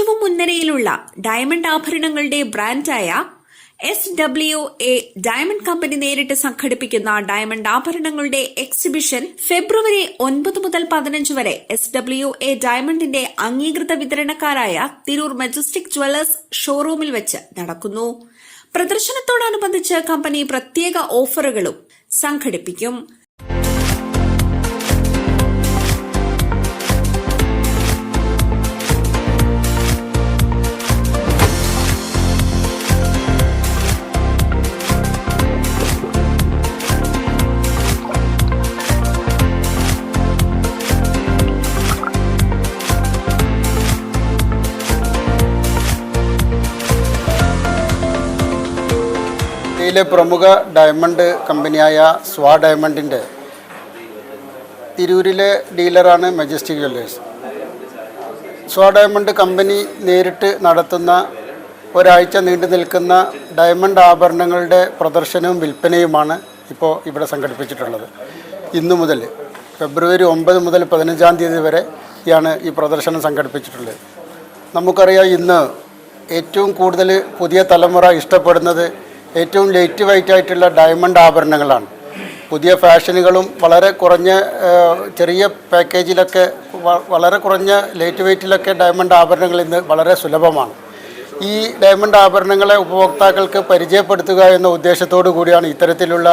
ഏറ്റവും മുൻനിരയിലുള്ള ഡയമണ്ട് ആഭരണങ്ങളുടെ ബ്രാൻഡായ S W A diamond company നേരിട്ട് സംഘടിപ്പിക്കുന്ന ഡയമണ്ട് ആഭരണങ്ങളുടെ എക്സിബിഷൻ ഫെബ്രുവരി ഒൻപത് മുതൽ പതിനഞ്ച് വരെ എസ് ഡബ്ല്യു എ ഡയമണ്ടിന്റെ അംഗീകൃത വിതരണക്കാരായ തിരൂർ മജസ്റ്റിക് ജ്വല്ലേഴ്സ് ഷോറൂമിൽ വെച്ച് നടക്കുന്നു. പ്രദർശനത്തോടനുബന്ധിച്ച് കമ്പനി പ്രത്യേക ഓഫറുകളും സംഘടിപ്പിക്കും. ഇന്ത്യയിലെ പ്രമുഖ ഡയമണ്ട് കമ്പനിയായ സ്വാ ഡയമണ്ടിന്റെ തിരൂരിലെ ഡീലറാണ് Majestic Jewellers. Swa diamond company നേരിട്ട് നടത്തുന്ന ഒരാഴ്ച നീണ്ടു നിൽക്കുന്ന ഡയമണ്ട് ആഭരണങ്ങളുടെ പ്രദർശനവും വിൽപ്പനയുമാണ് ഇപ്പോൾ ഇവിടെ സംഘടിപ്പിച്ചിട്ടുള്ളത്. ഇന്നു മുതൽ ഫെബ്രുവരി ഒമ്പത് മുതൽ പതിനഞ്ചാം തീയതി വരെയാണ് ഈ പ്രദർശനം സംഘടിപ്പിച്ചിട്ടുള്ളത്. നമുക്കറിയാം ഇന്ന് ഏറ്റവും കൂടുതൽ പുതിയ തലമുറ ഇഷ്ടപ്പെടുന്നത് ഏറ്റവും ലൈറ്റ് വെയിറ്റ് ആയിട്ടുള്ള ഡയമണ്ട് ആഭരണങ്ങളാണ്. പുതിയ ഫാഷനുകളും വളരെ കുറഞ്ഞ ചെറിയ പാക്കേജിലൊക്കെ വളരെ കുറഞ്ഞ ലൈറ്റ് വെയിറ്റിലൊക്കെ ഡയമണ്ട് ആഭരണങ്ങൾ ഇന്ന് വളരെ സുലഭമാണ്. ഈ ഡയമണ്ട് ആഭരണങ്ങളെ ഉപഭോക്താക്കൾക്ക് പരിചയപ്പെടുത്തുക എന്ന ഉദ്ദേശത്തോടു കൂടിയാണ് ഇത്തരത്തിലുള്ള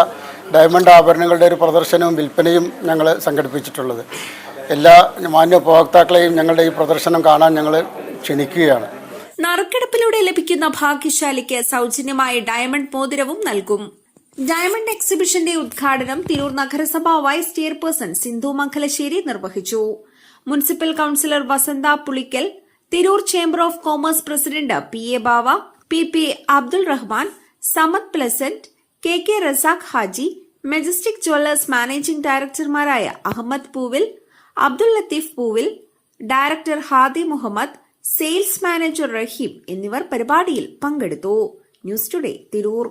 ഡയമണ്ട് ആഭരണങ്ങളുടെ ഒരു പ്രദർശനവും വിൽപ്പനയും ഞങ്ങൾ സംഘടിപ്പിച്ചിട്ടുള്ളത്. എല്ലാ മാന്യ ഉപഭോക്താക്കളെയും ഞങ്ങളുടെ ഈ പ്രദർശനം കാണാൻ ഞങ്ങൾ ക്ഷണിക്കുകയാണ്. നറുക്കെടുപ്പിലൂടെ ലഭിക്കുന്ന ഭാഗ്യശാലിക്ക് സൗജന്യമായ ഡയമണ്ട് മോതിരവും നൽകും. ഡയമണ്ട് എക്സിബിഷന്റെ ഉദ്ഘാടനം തിരൂർ നഗരസഭാ വൈസ് ചെയർപേഴ്സൺ സിന്ധു മംഗലശ്ശേരി നിർവഹിച്ചു. Municipal councillor Vasantha Pulikkal Tirur chamber of commerce president P A Bava P P Abdul Rahman Samad Pleasant K K Razak Haji Majestic Jewellers managing ഡയറക്ടർമാരായ Ahammed Poovil Abdul Latheef Poovil director Hadi Muhammed sales manager Rahim എന്നിവർ പരിപാടിയിൽ പങ്കെടുത്തു. News today Tirur.